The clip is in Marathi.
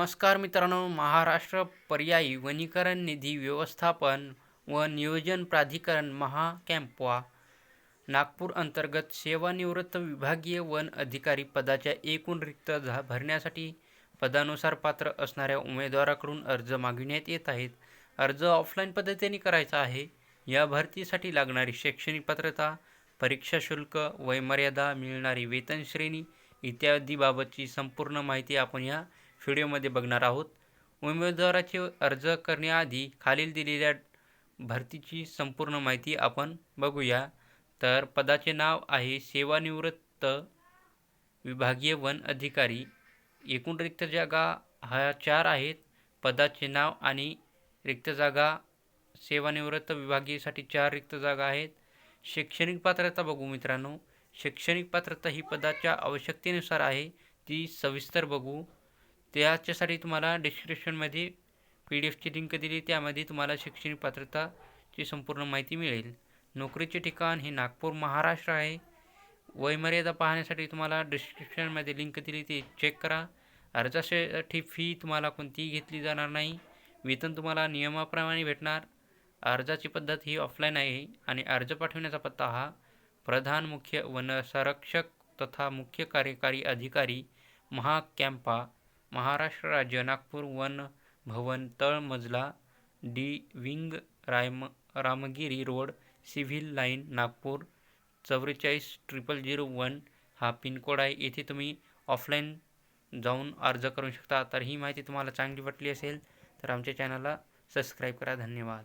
नमस्कार मित्रांनो महाराष्ट्र पर्यायी वनीकरण निधी व्यवस्थापन व नियोजन प्राधिकरण महाकॅम्पवा नागपूर अंतर्गत सेवानिवृत्त विभागीय वन अधिकारी पदाच्या एकूण रिक्त झा भरण्यासाठी पदानुसार पात्र असणाऱ्या उमेदवाराकडून अर्ज मागविण्यात येत आहेत. अर्ज ऑफलाईन पद्धतीने करायचा आहे. या भरतीसाठी लागणारी शैक्षणिक पात्रता परीक्षा शुल्क वयमर्यादा मिळणारी वेतन श्रेणी इत्यादीबाबतची संपूर्ण माहिती आपण या व्हिडिओमध्ये बघणार आहोत. उमेदवाराचे अर्ज करण्याआधी खालील दिलेल्या भरतीची संपूर्ण माहिती आपण बघूया. तर पदाचे नाव आहे सेवानिवृत्त विभागीय वन अधिकारी. एकूण रिक्त जागा हा चार आहेत. पदाचे नाव आणि रिक्त जागा सेवानिवृत्त विभागीयसाठी चार रिक्त जागा आहेत. शैक्षणिक पात्रता बघू मित्रांनो. शैक्षणिक पात्रता ही पदाच्या आवश्यकतेनुसार आहे. ती सविस्तर बघू. त्याच्यासाठी तुम्हाला डिस्क्रिप्शनमध्ये पी डी एफची लिंक दिली त्यामध्ये तुम्हाला शैक्षणिक पात्रताची संपूर्ण माहिती मिळेल. नोकरीचे ठिकाण हे नागपूर महाराष्ट्र आहे. वयमर्यादा पाहण्यासाठी तुम्हाला डिस्क्रिप्शनमध्ये लिंक दिली ती चेक करा. अर्जासाठी फी तुम्हाला कोणतीही घेतली जाणार नाही. वेतन तुम्हाला नियमाप्रमाणे भेटणार. अर्जाची पद्धत ही ऑफलाईन आहे आणि अर्ज पाठवण्याचा पत्ता हा प्रधान मुख्य वनसंरक्षक तथा मुख्य कार्यकारी अधिकारी महाकॅम्पा महाराष्ट्र राज्य नागपूर वन भवन तळमजला D wing रायम Ramgiri road civil line Nagpur चव्वेचाळीस ट्रिपल झिरो वन हा पिनकोड आहे. येथे तुम्ही ऑफलाईन जाऊन अर्ज करू शकता. तर ही माहिती तुम्हाला चांगली वाटली असेल तर आमच्या चॅनलला सबस्क्राईब करा. धन्यवाद.